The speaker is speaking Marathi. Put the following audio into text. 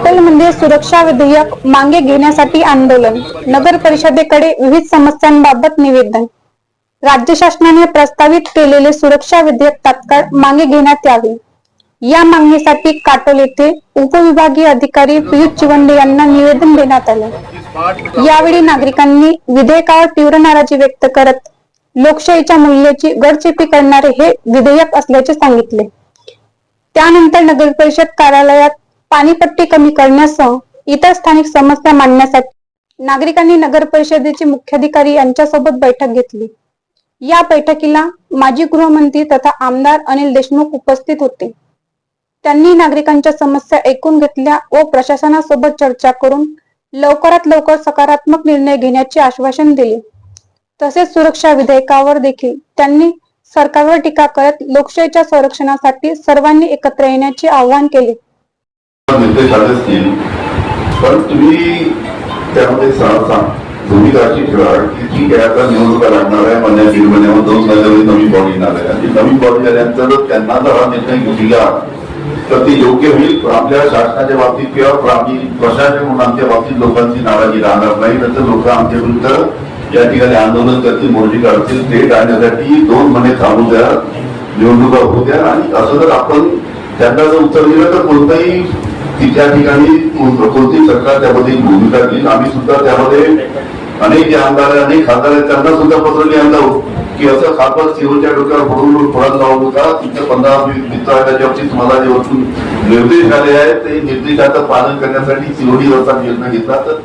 हॉटेलमध्ये म्हणजे सुरक्षा विधेयक मागे घेण्यासाठी आंदोलन. नगर परिषदेकडे विविध समस्यांबाबत निवेदन. राज्य शासनाने प्रस्तावित केलेले सुरक्षा विधेयक तात्काळ मागे घेण्यात यावे. या मागणीसाठी काटोल येथे उपविभागीय अधिकारी पियुष चिवंडे यांना निवेदन देण्यात आले. यावेळी नागरिकांनी विधेयकावर तीव्र नाराजी व्यक्त करत लोकशाहीच्या मूल्याची गडचिपी करणारे हे विधेयक असल्याचे सांगितले. त्यानंतर नगर परिषद कार्यालयात पाणीपट्टी कमी करण्यासह इतर स्थानिक समस्या मांडण्यासाठी नागरिकांनी नगर परिषदेचे मुख्याधिकारी यांच्यासोबत बैठक घेतली. या बैठकीला माजी गृहमंत्री तथा आमदार अनिल देशमुख उपस्थित होते. त्यांनी नागरिकांच्या समस्या ऐकून घेतल्या व प्रशासनासोबत चर्चा करून लवकरात लवकर सकारात्मक निर्णय घेण्याचे आश्वासन दिले. तसेच सुरक्षा विधेयकावर देखील त्यांनी सरकारवर टीका करत लोकशाहीच्या संरक्षणासाठी सर्वांनी एकत्र येण्याचे आवाहन केले. निर्देश आले असतील पण तुम्ही त्यामध्ये सहसा भूमिका अशी ठेवा की ठीक आहे आता निवडणुका लागणार आहे महिन्या दीड महिन्यावर दोन महिन्यामध्ये नवीन बॉडी येणार आहे. आणि नवीन बॉडी आल्यानंतर त्यांना जर हा निर्णय घेतला तर ते योग्य होईल. आपल्या शासनाच्या बाबतीत किंवा आम्ही प्रशासन म्हणून आमच्या बाबतीत लोकांची नाराजी राहणार नाही. नंतर लोक आमच्या विरुद्ध या ठिकाणी आंदोलन करतील मोर्चे काढतील. ते टाळण्यासाठी दोन महिने थांबू द्या निवडणुका होऊ द्या. आणि असं जर आपण त्यांना जर उत्तर दिलं तर कोणताही ती त्या ठिकाणी कोणती सरकार त्यामध्ये भूमिका घेईल आम्ही सुद्धा त्यामध्ये अनेक जे आमदार आहे, अनेक खासदार आहेत त्यांना सुद्धा पत्र लिहायला जाऊ की असं खापर सिओच्या डोक्यावर फोडून फोडायला लावू नका. तिथं पंधरा मित्र आहे त्याच्या बाबतीत मला जे वरतून निर्देश आले आहेत ते निर्देशाचं पालन करण्यासाठी सिओडी वरचा निर्णय घेतला तर